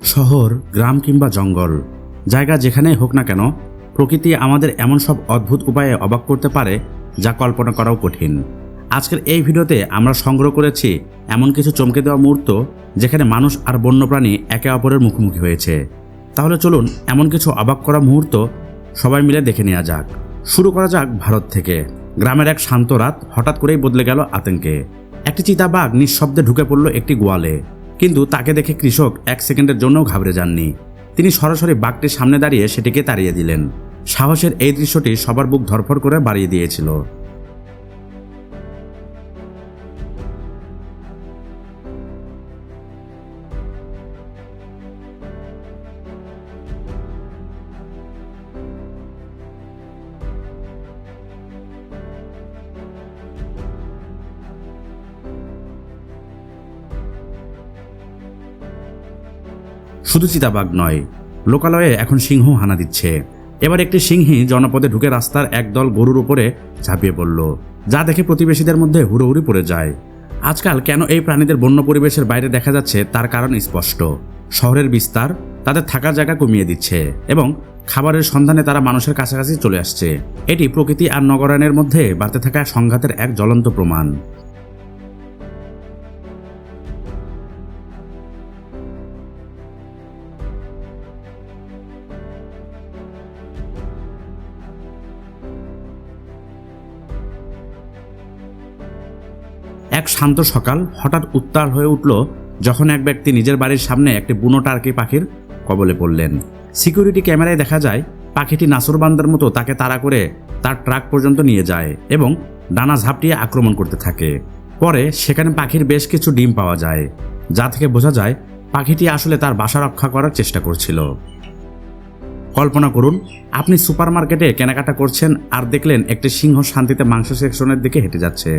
শহর, গ্রাম কিংবা জঙ্গল, জায়গা যেখানেই হোক না কেন, প্রকৃতি আমাদের এমন সব অদ্ভুত উপায়ে অবাক করতে পারে যা কল্পনা করাও কঠিন। আজকের এই ভিডিওতে আমরা সংগ্রহ করেছি এমন কিছু চমকে দেওয়া মুহূর্ত যেখানে মানুষ আর বন্যপ্রাণী একে অপরের মুখোমুখি হয়েছে। তাহলে চলুন এমন কিছু অবাক করা মুহূর্ত সবাই মিলে দেখে নেওয়া যাক। শুরু করা যাক ভারত থেকে। গ্রামের এক শান্ত রাত হঠাৎ করেই বদলে গেল আতঙ্কে। একটি চিতাবাঘ নিঃশব্দে ঢুকে পড়ল একটি গোয়ালে। কিন্তু তাকে দেখে কৃষক এক সেকেন্ডের জন্যও ঘাবড়ে যাননি। তিনি সরাসরি বাঘটির সামনে দাঁড়িয়ে সেটিকে তাড়িয়ে দিলেন। সাহসের এই দৃশ্যটি সবার বুক ধরফর করে বাড়িয়ে দিয়েছিল। শুধু চিতাবাঘ নয়, লোকালয়ে এখন সিংহ হানা দিচ্ছে। এবার একটি সিংহী জনপদে ঢুকে রাস্তার একদল গরুর উপরে ঝাঁপিয়ে পড়ল, যা দেখে প্রতিবেশীদের মধ্যে হুড়োহুড়ি পড়ে যায়। আজকাল কেন এই প্রাণীদের বন্য পরিবেশের বাইরে দেখা যাচ্ছে তার কারণ স্পষ্ট। শহরের বিস্তার তাদের থাকার জায়গা কমিয়ে দিচ্ছে এবং খাবারের সন্ধানে তারা মানুষের কাছাকাছি চলে আসছে। এটি প্রকৃতি আর নগরায়নের মধ্যে বাড়তে থাকা সংঘাতের এক জ্বলন্ত প্রমাণ। এক শান্ত সকাল হঠাৎ উত্তাল হয়ে উঠল যখন এক ব্যক্তি নিজের বাড়ির সামনে একটি বুনো টার্কি পাখির কবলে পড়লেন। সিকিউরিটি ক্যামেরায় দেখা যায়, পাখিটি নাসরবান্দার মতো তাকে তাড়া করে তার ট্রাক পর্যন্ত নিয়ে যায় এবং ডানা ঝাপটিয়ে আক্রমণ করতে থাকে। পরে সেখানে পাখির বেশ কিছু ডিম পাওয়া যায়, যা থেকে বোঝা যায় পাখিটি আসলে তার বাসা রক্ষা করার চেষ্টা করছিল। কল্পনা করুন, আপনি সুপারমার্কেটে কেনাকাটা করছেন আর দেখলেন একটি সিংহ শান্তিতে মাংস সেকশনের দিকে হেঁটে যাচ্ছে।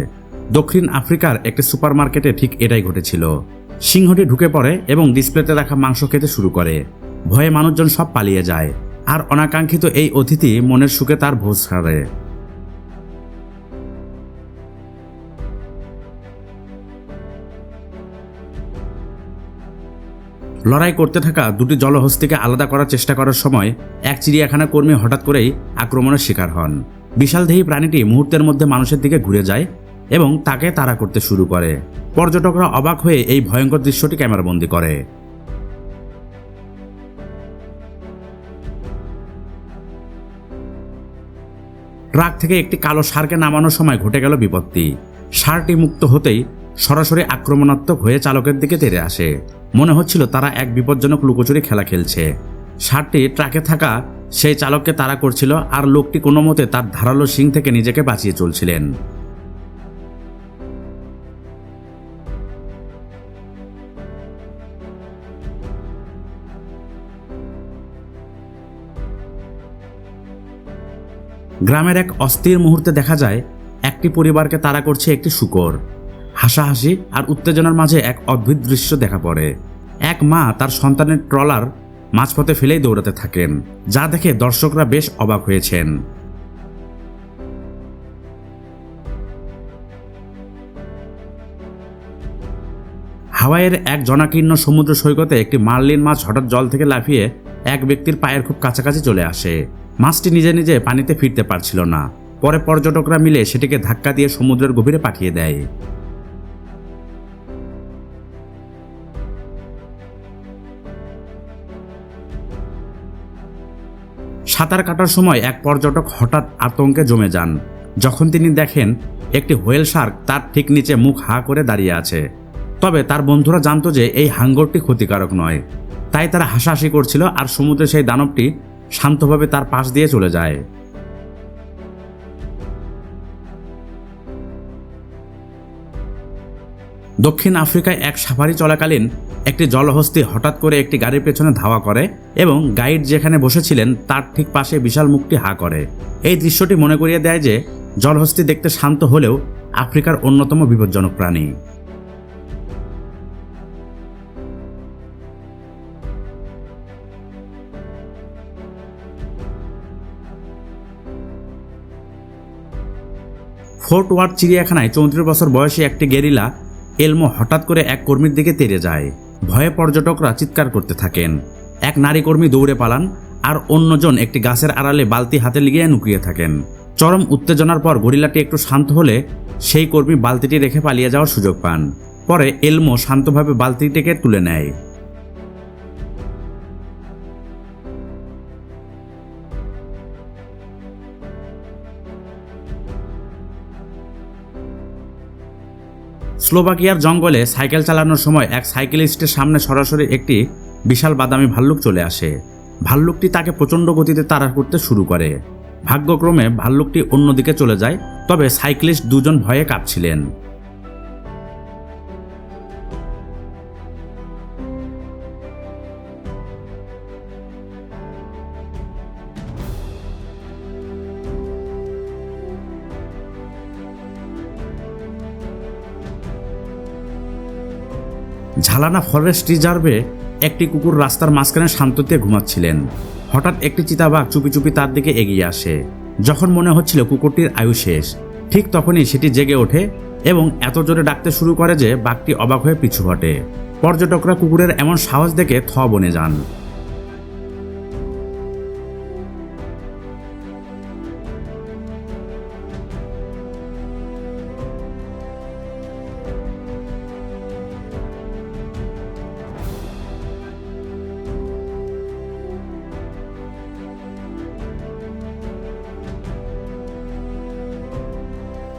দক্ষিণ আফ্রিকার একটি সুপারমার্কেটে ঠিক এটাই ঘটেছিল। সিংহটি ঢুকে পড়ে এবং ডিসপ্লেতে রাখা মাংস খেতে শুরু করে। ভয়ে মানুষজন সব পালিয়ে যায়। আর অনাকাঙ্ক্ষিত এই অতিথি মনের সুখে তার ভোজ ছাড়ে লড়াই করতে থাকা দুটি জলহস্তিকে আলাদা করার চেষ্টা করার সময় এক চিড়িয়াখানা কর্মী হঠাৎ করেই আক্রমণের শিকার হন। বিশালদেহী প্রাণীটি মুহূর্তের মধ্যে মানুষের দিকে ঘুরে যায় এবং তাকে তাড়া করতে শুরু করে। পর্যটকরা অবাক হয়ে এই ভয়ঙ্কর দৃশ্যটি ক্যামেরাবন্দি করে। ট্রাক থেকে একটি কালো ষাঁড়কে নামানোর সময় ঘটে গেল বিপত্তি। ষাঁড়টি মুক্ত হতেই সরাসরি আক্রমণাত্মক হয়ে চালকের দিকে তেরে আসে। মনে হচ্ছিল তারা এক বিপজ্জনক লুকোচুরি খেলা খেলছে। ষাঁড়টি ট্রাকে থাকা সেই চালককে তাড়া করছিল আর লোকটি কোনো মতে তার ধারালো শিং থেকে নিজেকে বাঁচিয়ে চলছিলেন। গ্রামের এক অস্থির মুহূর্তে দেখা যায়, একটি পরিবারকে তাড়া করছে একটি শুকর। হাসাহাসি আর উত্তেজনার মাঝে এক অদ্ভুত দৃশ্য দেখা পড়ে। এক মা তার সন্তানের ট্রলার মাঝপথে ফেলেই দৌড়াতে থাকেন, যা দেখে দর্শকরা বেশ অবাক হয়েছেন। হাওয়াইয়ের এক জনাকীর্ণ সমুদ্র সৈকতে একটি মার্লিন মাছ হঠাৎ জল থেকে লাফিয়ে এক ব্যক্তির পায়ের খুব কাছাকাছি চলে আসে। মাছটি নিজে নিজে পানিতে ফিরতে পারছিল না। পরে পর্যটকরা মিলে সেটিকে ধাক্কা দিয়ে সমুদ্রের গভীরে পাঠিয়ে দেয়। সাঁতার কাটার সময় এক পর্যটক হঠাৎ আতঙ্কে জমে যান। যখন তিনি দেখেন, একটি হোয়েল শার্ক তার ঠিক নিচে মুখ হা করে দাঁড়িয়ে আছে। তবে তার বন্ধুরা জানতো যে এই হাঙ্গরটি ক্ষতিকারক নয়। তাই তারা হাসাহাসি করছিল আর সমুদ্রে সেই দানবটি শান্তভাবে তার পাশ দিয়ে চলে যায়। দক্ষিণ আফ্রিকায় এক সাফারি চলাকালীন একটি জলহস্তি হঠাৎ করে একটি গাড়ির পেছনে ধাওয়া করে এবং গাইড যেখানে বসেছিলেন তার ঠিক পাশে বিশাল মুখটি হা করে। এই দৃশ্যটি মনে করিয়ে দেয় যে, জলহস্তি দেখতে শান্ত হলেও আফ্রিকার অন্যতম বিপজ্জনক প্রাণী। ফোর্ট ওয়ার্ড চিড়িয়াখানায় চৌত্রিশ বছর বয়সী একটি গেরিলা এলমো হঠাৎ করে এক কর্মীর দিকে তেড়ে যায়। ভয়ে পর্যটকরা চিৎকার করতে থাকেন। এক নারী কর্মী দৌড়ে পালান আর অন্যজন একটি গাছের আড়ালে বালতি হাতে লিগিয়ে নুকিয়ে থাকেন। চরম উত্তেজনার পর গরিলাটি একটু শান্ত হলে সেই কর্মী বালতিটি রেখে পালিয়ে যাওয়ার সুযোগ পান। পরে এলমো শান্তভাবে বালতিটিকে তুলে নেয়। স্লোভাকিয়ার জঙ্গলে সাইকেল চালানোর সময় এক সাইকেলিস্টের সামনে সরাসরি একটি বিশাল বাদামি ভাল্লুক চলে আসে। ভাল্লুকটি তাকে প্রচণ্ড গতিতে তাড়া করতে শুরু করে। ভাগ্যক্রমে ভাল্লুকটি অন্যদিকে চলে যায়, তবে সাইক্লিস্ট দুজন ভয়ে কাঁপছিলেন। ঝালানা ফরেস্ট রিজার্ভে একটি কুকুর রাস্তার মাঝখানে শান্ততে ঘুমাচ্ছিলেন। হঠাৎ একটি চিতাবাঘ চুপি চুপি তার দিকে এগিয়ে আসে। যখন মনে হচ্ছিল কুকুরটির আয়ু শেষ, ঠিক তখনই সেটি জেগে ওঠে এবং এত জোরে ডাকতে শুরু করে যে বাঘটি অবাক হয়ে পিছু হটে। পর্যটকরা কুকুরের এমন সাহস দেখে থ বনে যান।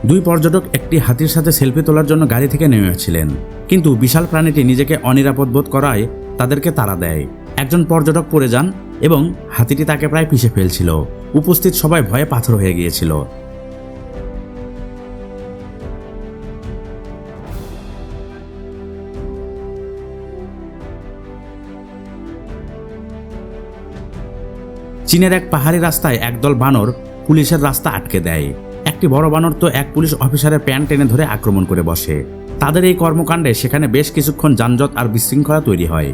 দুই পর্যটক একটি হাতির সাথে সেলফি তোলার জন্য গাড়ি থেকে নেমেছিলেন। কিন্তু বিশাল প্রাণীটি নিজেকে অনিরাপদ বোধ করায় তাদেরকে তাড়া দেয়। একজন পর্যটক পড়ে যান এবং হাতিটি তাকে প্রায় পিষে ফেলছিল। উপস্থিত সবাই ভয়ে পাথর হয়ে গিয়েছিল। চীনের এক পাহাড়ি রাস্তায় একদল বানর পুলিশের রাস্তা আটকে দেয়। একটি বড় বানর তো এক পুলিশ অফিসারের প্যান্ট টেনে ধরে আক্রমণ করে বসে। তাদের এই কর্মকাণ্ডে সেখানে বেশ কিছুক্ষণ যানজট আর বিশৃঙ্খলা তৈরি হয়।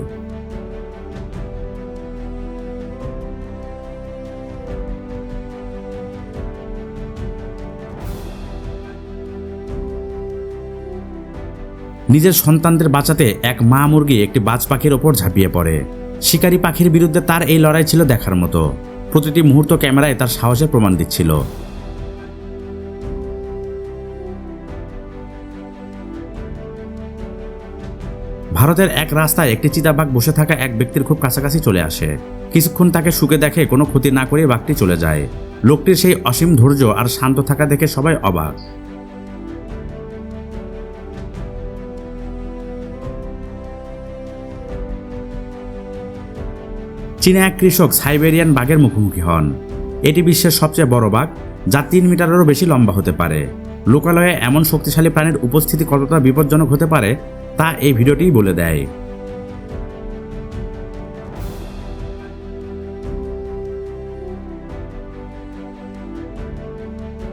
নিজের সন্তানদের বাঁচাতে এক মা মুরগি একটি বাজ পাখির ওপর ঝাঁপিয়ে পড়ে। শিকারী পাখির বিরুদ্ধে তার এই লড়াই ছিল দেখার মতো। প্রতিটি মুহূর্ত ক্যামেরায় তার সাহসের প্রমাণ দিচ্ছিল। ভারতের এক রাস্তায় একটি চিতাবাঘ বসে থাকা এক ব্যক্তির খুব কাছাকাছি চলে আসে। কিছুক্ষণ তাকে সুখে দেখে কোনো ক্ষতি না করে বাঘটি চলে যায়। লোকটির সেই অসীম ধৈর্য আর শান্ত থাকা দেখে সবাই অবাক। চীনে এক কৃষক সাইবেরিয়ান বাঘের মুখোমুখি হন। এটি বিশ্বের সবচেয়ে বড় বাঘ, যা তিন মিটারেরও বেশি লম্বা হতে পারে। লোকালয়ে এমন শক্তিশালী প্রাণীর উপস্থিতি কতটা বিপজ্জনক হতে পারে তা এই ভিডিওটি বলে দেয়।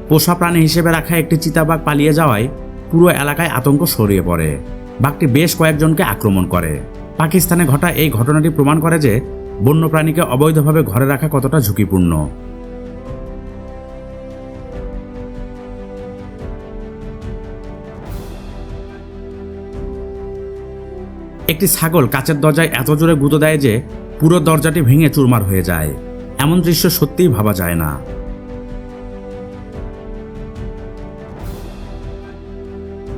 পোষা প্রাণী হিসেবে রাখা একটি চিতাবাঘ পালিয়ে যাওয়ায় পুরো এলাকায় আতঙ্ক ছড়িয়ে পড়ে। বাঘটি বেশ কয়েকজনকে আক্রমণ করে। পাকিস্তানে ঘটা এই ঘটনাটি প্রমাণ করে যে বন্যপ্রাণীকে অবৈধভাবে ঘরে রাখা কতটা ঝুঁকিপূর্ণ। একটি ছাগল কাচের দরজায় এত জোরে গুঁতো দেয় যে পুরো দরজাটি ভেঙে চুরমার হয়ে যায়। এমন দৃশ্য সত্যিই ভাবা যায় না।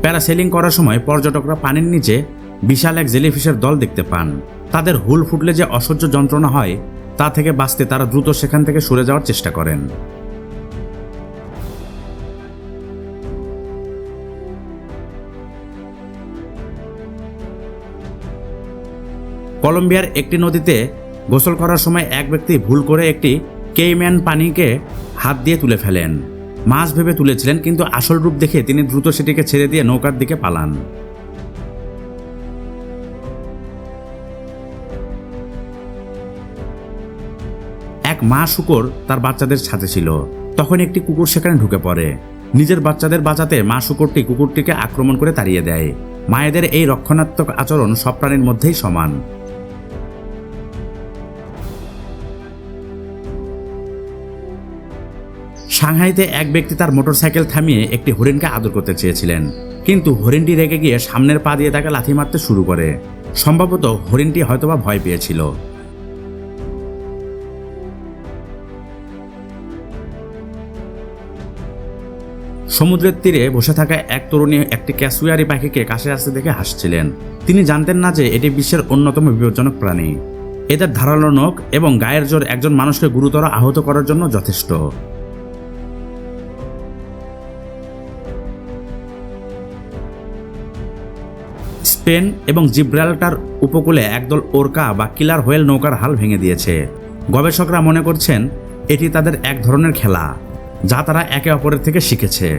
প্যারাসেলিং করার সময় পর্যটকরা পানির নিচে বিশাল এক জেলিফিশের দল দেখতে পান। তাদের হুল ফুটলে যে অসহ্য যন্ত্রণা হয়, তা থেকে বাঁচতে তারা দ্রুত সেখান থেকে সরে যাওয়ার চেষ্টা করেন। কলম্বিয়ার একটি নদীতে গোসল করার সময় এক ব্যক্তি ভুল করে একটি কেইম্যান পানিকে হাত দিয়ে তুলে ফেলেন। মাছ ভেবে তুলেছিলেন, কিন্তু আসল রূপ দেখে তিনি দ্রুত সেটিকে ছেড়ে দিয়ে নৌকার দিকে পালান। এক মা শুকর তার বাচ্চাদের সাথে ছিল। তখন একটি কুকুর সেখানে ঢুকে পড়ে। নিজের বাচ্চাদের বাঁচাতে মা শুকরটি কুকুরটিকে আক্রমণ করে তাড়িয়ে দেয়। মায়েদের এই রক্ষণাত্মক আচরণ সব প্রাণীর মধ্যেই সমান। সাংহাইতে এক ব্যক্তি তার মোটরসাইকেল থামিয়ে একটি হরিণকে আদর করতে চেয়েছিলেন। কিন্তু হরিণটি রেগে গিয়ে সামনের পা দিয়ে তাকে লাথি মারতে শুরু করে। সম্ভবত হরিণটি হয়তোবা ভয় পেয়েছিল। সমুদ্রের তীরে বসে থাকা এক তরুণী একটি ক্যাসুয়ারি পাখিকে কাছে আসতে দেখে হাসছিলেন। তিনি জানতেন না যে এটি বিশ্বের অন্যতম বিপজ্জনক প্রাণী। এদের ধারালো নখ এবং গায়ের জোর একজন মানুষকে গুরুতর আহত করার জন্য যথেষ্ট। স্পেন এবং জিব্রাল্টার উপকূলে একদল ওরকা বা কিলার হোয়েল নৌকার হাল ভেঙে দিয়েছে। গবেষকরা মনে করছেন, এটি তাদের এক ধরনের খেলা, যা তারা একে অপরের থেকে শিখেছে।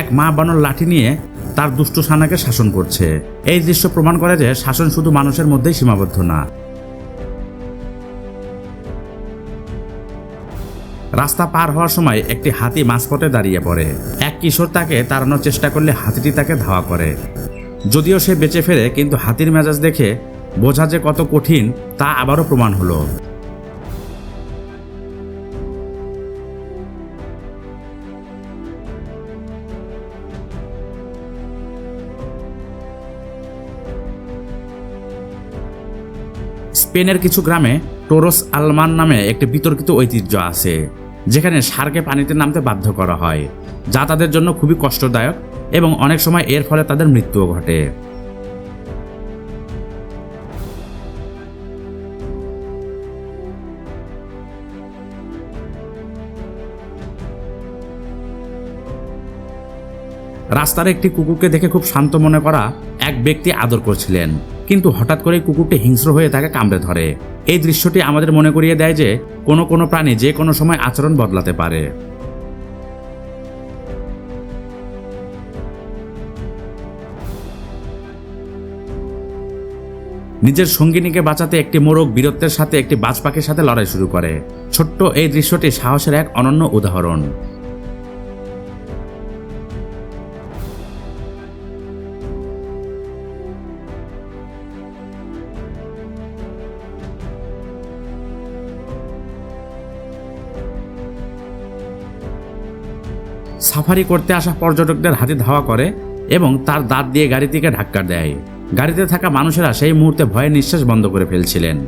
এক মা বানর লাঠি নিয়ে তার দুষ্ট সানাকে শাসন করছে। এই দৃশ্য প্রমাণ করে যে শাসন শুধু মানুষের মধ্যেই সীমাবদ্ধ না রাস্তা পার হওয়ার সময় একটি হাতি মাঝপথে দাঁড়িয়ে পড়ে। এক কিশোর তাকে তাড়ানোর চেষ্টা করলে হাতিটি তাকে ধাওয়া করে। যদিও সে বেঁচে ফেরে, কিন্তু হাতির মেজাজ দেখে বোঝা যে কত কঠিন, তা আবারও প্রমাণ হলো। স্পেনের কিছু গ্রামে টোরস আলমান নামে একটি বিতর্কিত ঐতিহ্য আছে, যেখানে সারকে পানিতে নামতে বাধ্য করা হয়, যা তাদের জন্য খুবই কষ্টদায়ক এবং অনেক সময় এর ফলে তাদের মৃত্যুও ঘটে। রাস্তার একটি কুকুরকে দেখে খুব শান্ত মনে করা এক ব্যক্তি আদর করছিলেন। কিন্তু হঠাৎ করে কুকুরটি হিংস্র হয়ে তাকে কামড়ে ধরে। এই দৃশ্যটি আমাদের মনে করিয়ে দেয় যে, কোনো কোনো প্রাণী যে কোনো সময় আচরণ বদলাতে পারে। নিজের সঙ্গিনীকে বাঁচাতে একটি মোরগ বীরত্বের সাথে একটি বাজ পাখির সাথে লড়াই শুরু করে। ছোট্ট এই দৃশ্যটি সাহসের এক অনন্য উদাহরণ। সাফারি করতে আসা পর্যটকদের হাতে ধাওয়া করে এবং তার দাঁত দিয়ে গাড়িটিকে ধাক্কা দেয়। গাড়িতে থাকা মানুষেরা সেই মুহূর্তে ভয়ে নিঃশ্বাস বন্ধ করে ফেলছিলেন।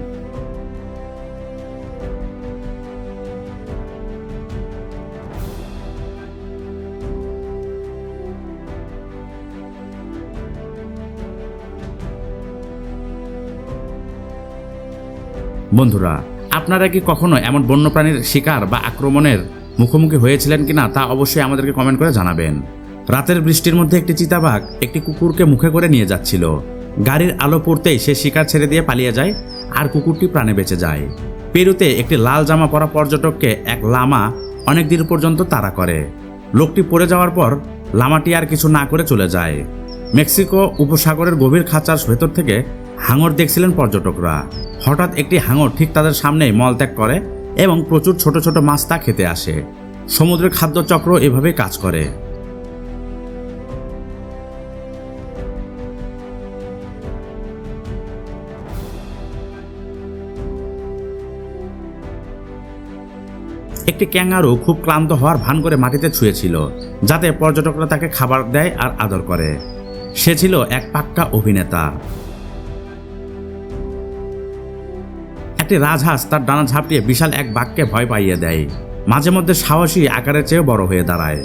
বন্ধুরা, আপনারা কি কখনো এমন বন্যপ্রাণীর শিকার বা আক্রমণের মুখোমুখি হয়েছিলেন কিনা তা অবশ্যই আমাদেরকে কমেন্ট করে জানাবেন। রাতের বৃষ্টির মধ্যে একটি চিতাবাঘ একটি কুকুরকে মুখে করে নিয়ে যাচ্ছিল। গাড়ির আলো পড়তেই সে শিকার ছেড়ে দিয়ে পালিয়ে যায় আর কুকুরটি প্রাণে বেঁচে যায়। পেরুতে একটি লাল জামা পরা পর্যটককে এক লামা অনেক দিন পর্যন্ত তাড়া করে। লোকটি পড়ে যাওয়ার পর লামাটি আর কিছু না করে চলে যায়। মেক্সিকো উপসাগরের গভীর খাঁচার ভেতর থেকে হাঙর দেখছিলেন পর্যটকরা। হঠাৎ একটি হাঙর ঠিক তাদের সামনেই মলত্যাগ করে এবং প্রচুর ছোট ছোট মাছ তা খেতে আসে। সমুদ্রের খাদ্যচক্র এভাবেই কাজ করে। একটি ক্যাঙ্গারু খুব ক্লান্ত হওয়ার ভান করে মাটিতে ছুঁয়েছিল, যাতে পর্যটকরা তাকে খাবার দেয় আর আদর করে। সে ছিল এক পাক্কা অভিনেতা। একটি রাজহাঁস তার ডানা ঝাপটিয়ে বিশাল এক বাঘকে ভয় পাইয়ে দেয়। মাঝে মধ্যে সাহসী আকারের চেয়েও বড় হয়ে দাঁড়ায়।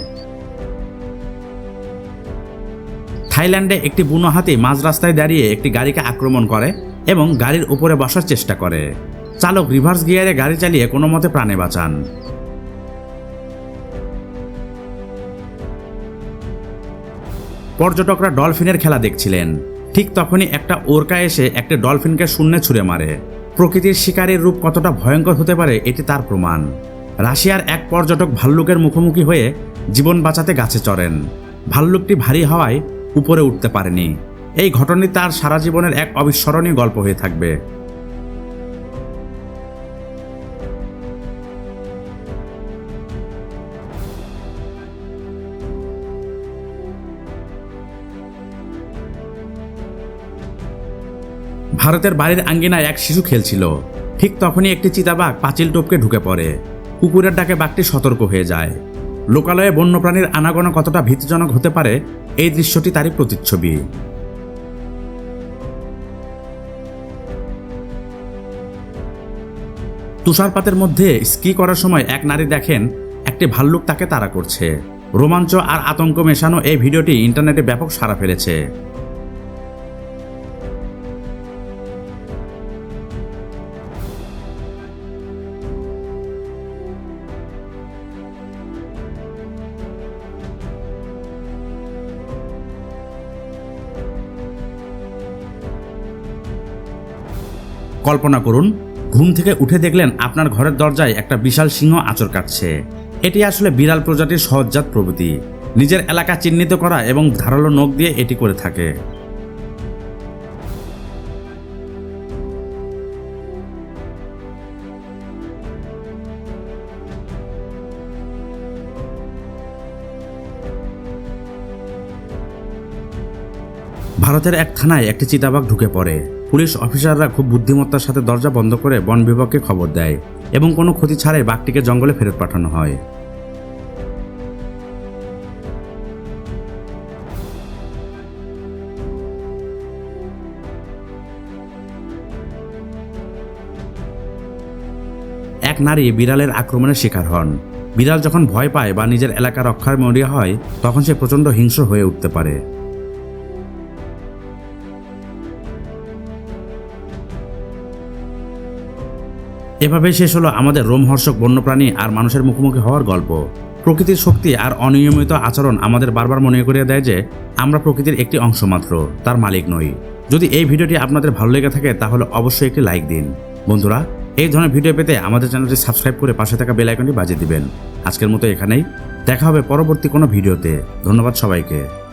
থাইল্যান্ডে একটি বুনো হাতি মাঝ রাস্তায় দাঁড়িয়ে একটি গাড়িকে আক্রমণ করে এবং গাড়ির উপরে বসার চেষ্টা করে। চালক রিভার্স গিয়ারে গাড়ি চালিয়ে কোনো মতে প্রাণে বাঁচান। পর্যটকরা ডলফিনের খেলা দেখছিলেন। ঠিক তখনই একটা ওরকা এসে একটা ডলফিনকে শূন্যে ছুঁড়ে মারে। প্রকৃতির শিকারের রূপ কতটা ভয়ঙ্কর হতে পারে, এটি তার প্রমাণ। রাশিয়ার এক পর্যটক ভাল্লুকের মুখোমুখি হয়ে জীবন বাঁচাতে গাছে চড়েন। ভাল্লুকটি ভারী হওয়ায় উপরে উঠতে পারেনি। এই ঘটনাটি তার সারা জীবনের এক অবিস্মরণীয় গল্প হয়ে থাকবে। ভারতের বাড়ির আঙ্গিনায় এক শিশু খেলছিল। ঠিক তখনই একটি চিতাবাঘ পাঁচিল টোপকে ঢুকে পড়ে। কুকুরের ডাকে বাঘটি সতর্ক হয়ে যায়। লোকালয়ে বন্যপ্রাণীর আনাগোনা কতটা ভীতিজনক হতে পারে, এই দৃশ্যটি তারই প্রতিচ্ছবি। তুষারপাতের মধ্যে স্কি করার সময় এক নারী দেখেন একটি ভাল্লুক তাকে তাড়া করছে। রোমাঞ্চ আর আতঙ্ক মেশানো এই ভিডিওটি ইন্টারনেটে ব্যাপক সাড়া ফেলেছে। কল্পনা করুন, ঘুম থেকে উঠে দেখলেন আপনার ঘরের দরজায় একটা বিশাল সিংহ আচর কাটছে। এটি আসলে বিড়াল প্রজাতির সহজাত প্রভৃতি। নিজের এলাকা চিহ্নিত করা এবং ধারালো নখ দিয়ে এটি করে থাকে। ভারতের এক থানায় একটি চিতাবাঘ ঢুকে পড়ে। পুলিশ অফিসাররা খুব বুদ্ধিমত্তার সাথে দরজা বন্ধ করে বন বিভাগকে খবর দেয় এবং কোনো ক্ষতি ছাড়াই বাঘটিকে জঙ্গলে ফেরত পাঠানো হয়। এক নারী বিড়ালের আক্রমণের শিকার হন। বিড়াল যখন ভয় পায় বা নিজের এলাকা রক্ষার মরিয়া হয়, তখন সে প্রচণ্ড হিংস্র হয়ে উঠতে পারে। এভাবে শেষ হলো আমাদের রোমহর্ষক বন্যপ্রাণী আর মানুষের মুখোমুখি হওয়ার গল্প। প্রকৃতির শক্তি আর অনিয়মিত আচরণ আমাদের বারবার মনে করিয়ে দেয় যে, আমরা প্রকৃতির একটি অংশ মাত্র, তার মালিক নই। যদি এই ভিডিওটি আপনাদের ভালো লেগে থাকে, তাহলে অবশ্যই একটি লাইক দিন। বন্ধুরা, এই ধরনের ভিডিও পেতে আমাদের চ্যানেলটি সাবস্ক্রাইব করে পাশে থাকা বেল আইকনটি বাজিয়ে দিবেন। আজকের মতো এখানেই। দেখা হবে পরবর্তী কোনো ভিডিওতে। ধন্যবাদ সবাইকে।